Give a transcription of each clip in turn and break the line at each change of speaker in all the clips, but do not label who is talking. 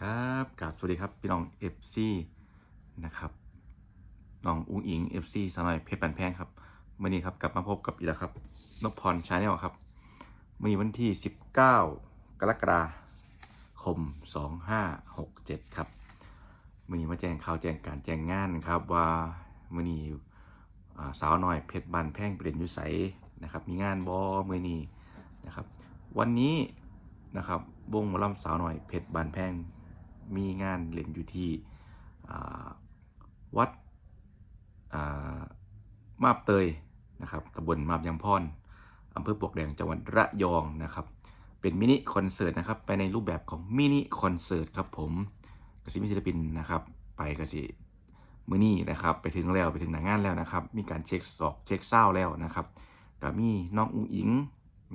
ครับกาบสวัสดีครับ พี่น้อง FC นะครับน้องอุ้งอิง FC สมัยเพชรปันแพงครับมื่อนี้ครับกลับมาพบกับอีกแล้วครับนพพรชาแนลครับมื่อนี้วันที่ 19 กรกฎาคม 2567 ครับมื่อนี้มาแจ้งข่าวแจ้งการแจ้งงานครับว่ามื่อนี้สาวน้อยเพชรบันแพงเปลี่ยนยุใสนะครับ มีงานบอมื่อนี้นะครับ วันนี้นะครับวงหมอลำสาวน้อยเพชรบานแพง มีงานเล่นอยู่ที่วัดมาบเตยนะครับตำบลมาบยางพรอำเภอปลวกแดงจังหวัดระยองนะครับ เป็นมินิคอนเสิร์ตนะครับ ไปในรูปแบบของมินิคอนเสิร์ตครับผมกสิมีศิลปินนะครับ ไปกสิมือนี้นะครับ ไปถึงแล้วไปถึงหนางานแล้วนะครับ มีการเช็คสอกเช็คเศร้าแล้วนะครับกับมีน้องอุ้งอิง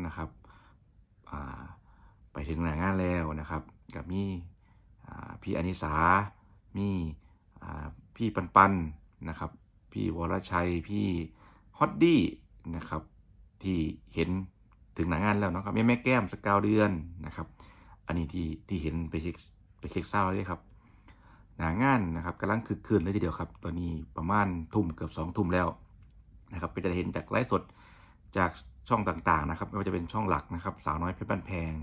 นะครับไปถึงหนางานแล้วนะครับกับมี่ พี่อนิสา มี่พี่ปันปันนะครับ พี่วรชัย พี่ฮอตดี้นะครับ ที่เห็นถึงหนังงานแล้วเนาะครับแม่แม่แก้มสกาวเดือนนะครับ อันนี้ที่ที่เห็นไปเช็คไปเช็คเศร้าเลยครับ หนางานนะครับกำลังคึกคืนเลยทีเดียวครับ ตอนนี้ประมาณทุ่มเกือบสองทุ่มแล้วนะครับก็จะเห็นจากไลฟ์สดจากช่องต่างๆนะครับไม่ว่าจะเป็นช่องหลักนะครับ สาวน้อยเพชรบ้านแพง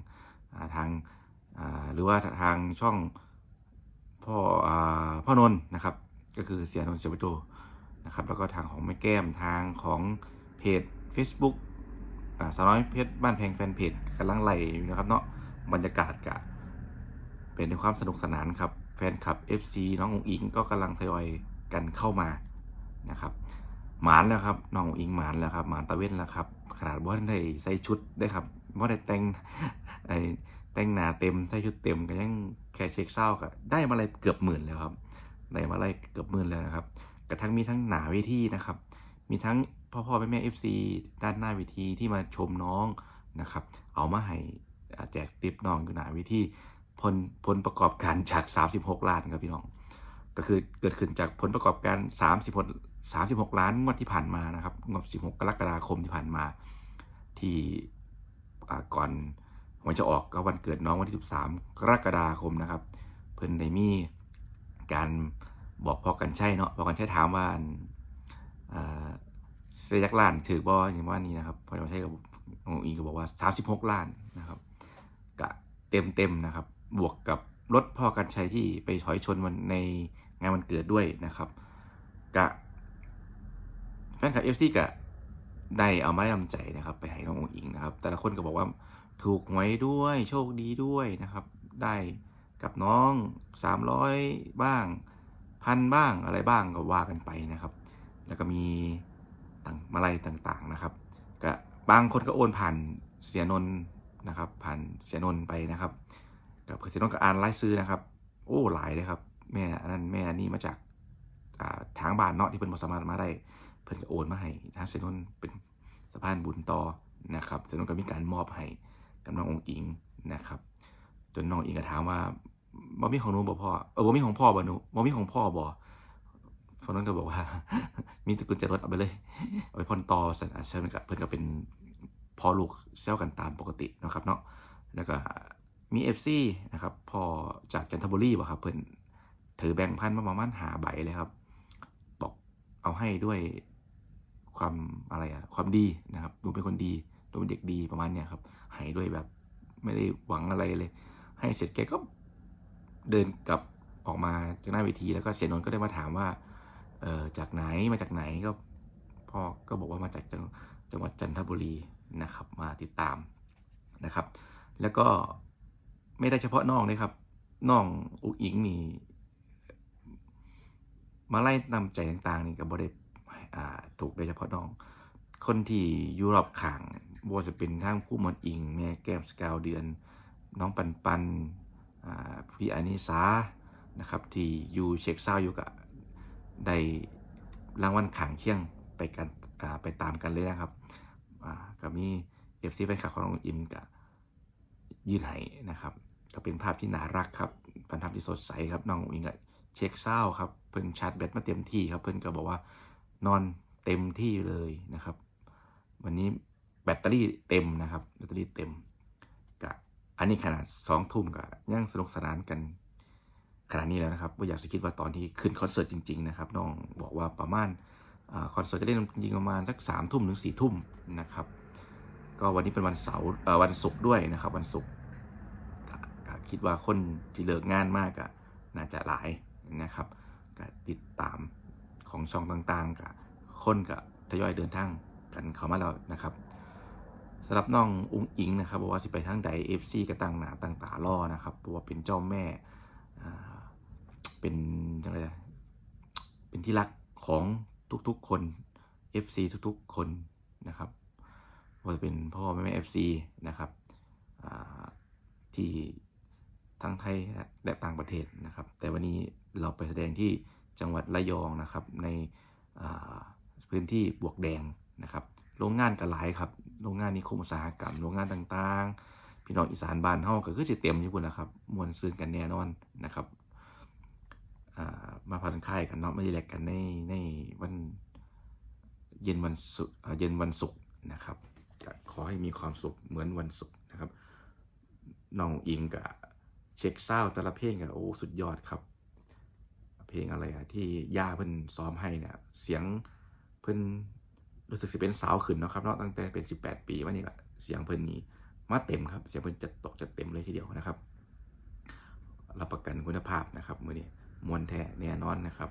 ทางหรือว่าทางช่อง พ่ออพ่อนนท์นะครับ ก็คือเสียนนท์เสียประโจนะครับ แล้วก็ทางของแม่แก้มทางของเพจ Facebook สาวน้อยเพชรบ้านแพงแฟนเพจกำลังไหลอยู่นะครับเนาะบรรยากาศกะเป็นในความสนุกสนานครับ แฟนคลับ FC น้ององอิงก็กำลังทยอยกันเข้ามานะครับหมานแล้วครับน้ององอิงหมานแล้วครับหมานตะเว้นแล้วครับขนาดว่าได้ใส่ชุดได้ครับว่าได้แต่งไอ แต่งหนาเต็มใส่ชุดเต็มก็ยังแค่เช็คเศร้าก็ได้มาอะไรเกือบหมื่นแล้วครับได้มาอะไรเกือบหมื่นแล้วนะครับกระทั่งมีทั้งหนาเวทีนะครับ มีทั้งพ่อพ่อแม่แม่เอฟซีด้านหน้าเวทีที่มาชมน้องนะครับ เอามาให้แจกติปน้องอยู่หนาเวทีผลผลประกอบการจาก 36 ล้านครับพี่น้อง ก็คือเกิดขึ้นจากผลประกอบการ 36 36 ล้านงวดที่ผ่านมานะครับงวด16 กรกฎาคมที่ผ่านมาที่ก่อน วันจะออกก็วันเกิดน้องวันที่ 13 กรกฎาคมนะครับ เพิ่นได้มีการบอกพอกันใช่เนาะพอกันใช่ถามว่าอันอ่าเสียยักล้านถือบ่อย่างว่านี้นะครับพอกันใช่กับองอิงก็บอกว่า 36 ล้านนะครับกะเต็มเต็มนะครับ บวกกับรถพ่อกันใชัยที่ไปถอยชนวันในงานวันเกิดด้วยนะครับกะแฟนคลับเอฟซีกะ ได้เอามาให้กำใจนะครับ ไปให้น้ององอิงนะครับ แต่ละคนก็บอกว่าถูกหวยด้วยโชคดีด้วยนะครับ ได้กับน้อง 300 บ้างพันบ้างอะไรบ้างก็ว่ากันไปนะครับ แล้วก็มีต่างมาลัยต่างๆนะครับก็บางคนก็โอนผ่านเสียนนท์นะครับ ผ่านเสียนนท์ไปนะครับ กับเสียนนท์ก็อ่านไลฟ์ซื้อนะครับ โอ้หลายเลยครับแม่อันนั้นแม่อันนี้มาจากทางบ้านเนาะที่เพิ่นบ่สามารถมาได้เพิ่นก็โอนมาให้ทางเสียนนท์เป็นะพานบุญต่อนะครับเสียนก็มีการมอบให้กับน้ององอิงนะครับ จนน้องอิงก็ถามว่าบ่มีของหนูบ่พ่อเออบ่มีของพ่อบ่หนูบ่มีของพ่อบ่คนนั้นก็บอกว่า มีตะกุญแจรถเอาไปเลย เอาไปผ่อนต่อสันอาเซนกับเพิ่นก็เป็นพ่อลูกเซลกันตามปกตินะครับเนาะแล้วก็มี FC นะครับพ่อจากจันทบุรีบ่ครับเพิ่อนถือแบงค์พันมาประมาณหาใบเลยครับ บอกเอาให้ด้วย ความอะไรอะความดีนะครับดูเป็นคนดีดูเป็นเด็กดีประมาณเนี้ยครับให้ด้วยแบบไม่ได้หวังอะไรเลย ให้เสร็จแกก็เดินกลับออกมาจากหน้าเวทีแล้วก็เสียนนท์ก็ได้มาถามว่าเออจากไหนมาจากไหนก็พ่อก็บอกว่ามาจากจังจังหวัดจันทบุรีนะครับมาติดตามนะครับ แล้วก็ไม่ได้เฉพาะน้องเลยครับน้องอุกอิงนี่มาไล่นำใจต่างๆนี่กับบริอ่า ถูกโดยเฉพาะน้อง คนที่ยุโรปขางบวจะเป็นทั้งผู้หมนอิง แม่แก้มสกาวเดือน น้องปันปันพี่อานิสานะครับที่อยู่เช็คเศร้าอยู่กับได้รางวัลขางเคี่ยงไปกันไปตามกันเลยนะครับกับมีเอฟซีไปขับของน้องอิมกับยืดไหนะครับ ก็เป็นภาพที่น่ารักครับเป็นภาพที่สดใสครับน้องอิงกับเช็คเศร้าครับเพิ่นชาร์จแบตมาเต็มที่ครับเพิ่นก็บอกว่า นอนเต็มที่เลยนะครับ วันนี้แบตเตอรี่เต็มนะครับ แบตเตอรี่เต็มกะอันนี้ขนาดสองทุ่มกะยังสนุกสนานกันขนาดนี้แล้วนะครับว่าอยากจะคิดว่าตอนที่ขึ้นคอนเสิร์ตจริง ๆ นะครับน้องบอกว่าประมาณอคอนเสิร์ตจะเล่นจริงประมาณสักสามทุ่มถึงสี่ทุ่มนะครับก็วันนี้เป็นวันเสาร์วันศุกร์ด้วยนะครับ วันศุกร์ก็ก็คิดว่าคนที่เลิกงานมากอะน่าจะหลายนะครับก็ติดตาม ของช่องต่างๆกับคนกับทยอยเดินทางกันเข้ามาแล้วนะครับสำหรับน้องอุ้งอิงนะครับบอกว่าสิไปทางใด FC ก็ตั้งหน้าตั้งตารอนะครับเพราะว่าเป็นเจ้าแม่เป็นจังไรเป็นที่รักของทุกๆคน FC ทุกๆคนนะครับว่าจะเป็นพ่อแม่เอฟซีนะครับที่ทั้งไทยและต่างประเทศนะครับ แต่วันนี้เราไปแสดงที่ จังหวัดระยองนะครับในพื้นที่บวกแดงนะครับโรงงานก็หลายครับโรงงานนิคมอุตสาหกรรมโรงงานต่างๆ พี่น้องอีสานบ้านเฮาก็คือจะเต็มอยู่พุ่นละครับมวนซื่นกันแน่นอนนะครับามาผ่อนคลายกันเนาะมาดีแลกกันในในวันเย็นวันศุกร์เย็นวันศุกร์นะครับขอให้มีความสุขเหมือนวันศุกร์นะครับน้องอิงกับเช็คเศร้าแต่ละเพลงกับโอ้สุดยอดครับ เพลงอะไรอะที่ย่าเพิ่นซ้อมให้เนี่ยเสียงเพิ่นรู้สึกสิเป็นสาวขึ้นเนาะครับเนาะตั้งแต่เป็น 18 ปีมานี่ก็เสียงเพิ่นนี่มาเต็มครับ เสียงเพิ่นจะตกจะเต็มเลยทีเดียวนะครับ รับประกันคุณภาพนะครับมือนี้มวนแท้แน่นอนนะครับ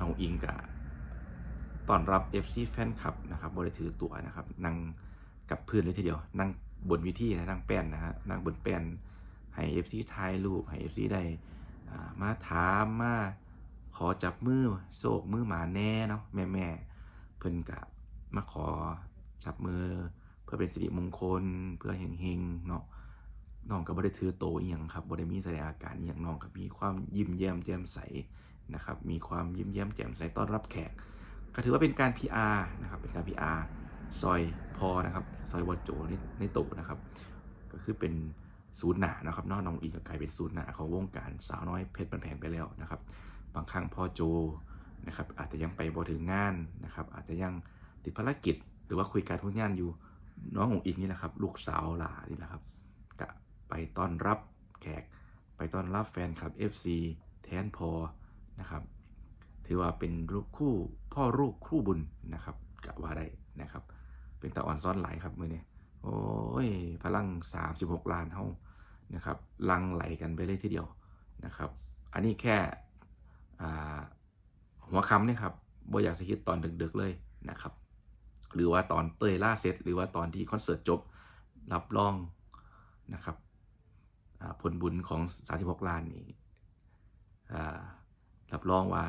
น้องอิงกับต้อนรับ FC แฟนคลับนะครับบริถือตัวนะครับ นั่งกับพื้นเลยทีเดียว นั่งบนวิธีนะนั่งแป้นนะฮะนั่งบนแป้นให้ FC ถ่ายรูปให้ FC ได้ มาถามมาขอจับมือโศกมือหมาแน่เนาะแม่แม่เพิ่นกะมาขอจับมือ เพื่อเป็นสิริมงคล เพื่อเฮงๆเนาะน้องก็บ่ได้ถือโตอียงครับบ่ได้มีแสดงอาการอย่างน้องก็มีความยิ้มแย้มแจ่มใสนะครับ มีความยิ้มแย้มแจ่มใสต้อนรับแขก ก็ถือว่าเป็นการ PR นะครับเป็นการ PR ซอยพอนะครับซอยวอโจในในโตะนะครับ ก็คือเป็น ศูนย์หนานะครับนอกน้องอิงก็กลายเป็นศูนย์หนาของวงการสาวน้อยเพชรบันแพงไปแล้วนะครับ บางครั้งพ่อโจนะครับอาจจะยังไปบ่ถึงงานนะครับ อาจจะยังติดภารกิจ หรือว่าคุยการทุกงานอยู่น้ององอิงนี่แหละครับ ลูกสาวหลานี่แหละครับก็ไปต้อนรับแขก ไปต้อนรับแฟนคลับ FC แทนพอนะครับ ถือว่าเป็นรูปคู่พ่อลูกคู่บุญนะครับกะว่าได้นะครับ เป็นตะอ่อนซ้อนหลายครับมือเนี้ โอ้ยพลัง 36 ล้านเฮานะครับลังไหลกันไปเลยทีเดียวนะครับ อันนี้แค่หัวคำเนี่ยครับบ่อยากจะคิดตอนดึกๆเลยนะครับ หรือว่าตอนเตยล่าเซตหรือว่าตอนที่คอนเสิร์ตจบรับรองนะครับผลบุญของ 36 ล้านนี้รับรองว่า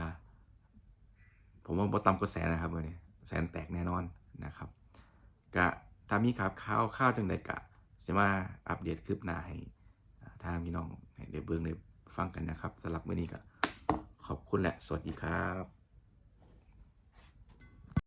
ผมว่าบ่ต่ำกว่าแสนนะครับวันนี้แสนแตกแน่นอนนะครับกะ ถ้ามีข่าวข้าวข้าวจังใดกะจะมาอัปเดตคลิปหน้าให้อ่าทางพี่น้องได้เบิ่งได้ฟังกันนะครับสำหรับมื้อนี้ก็ขอบคุณและสวัสดีครับ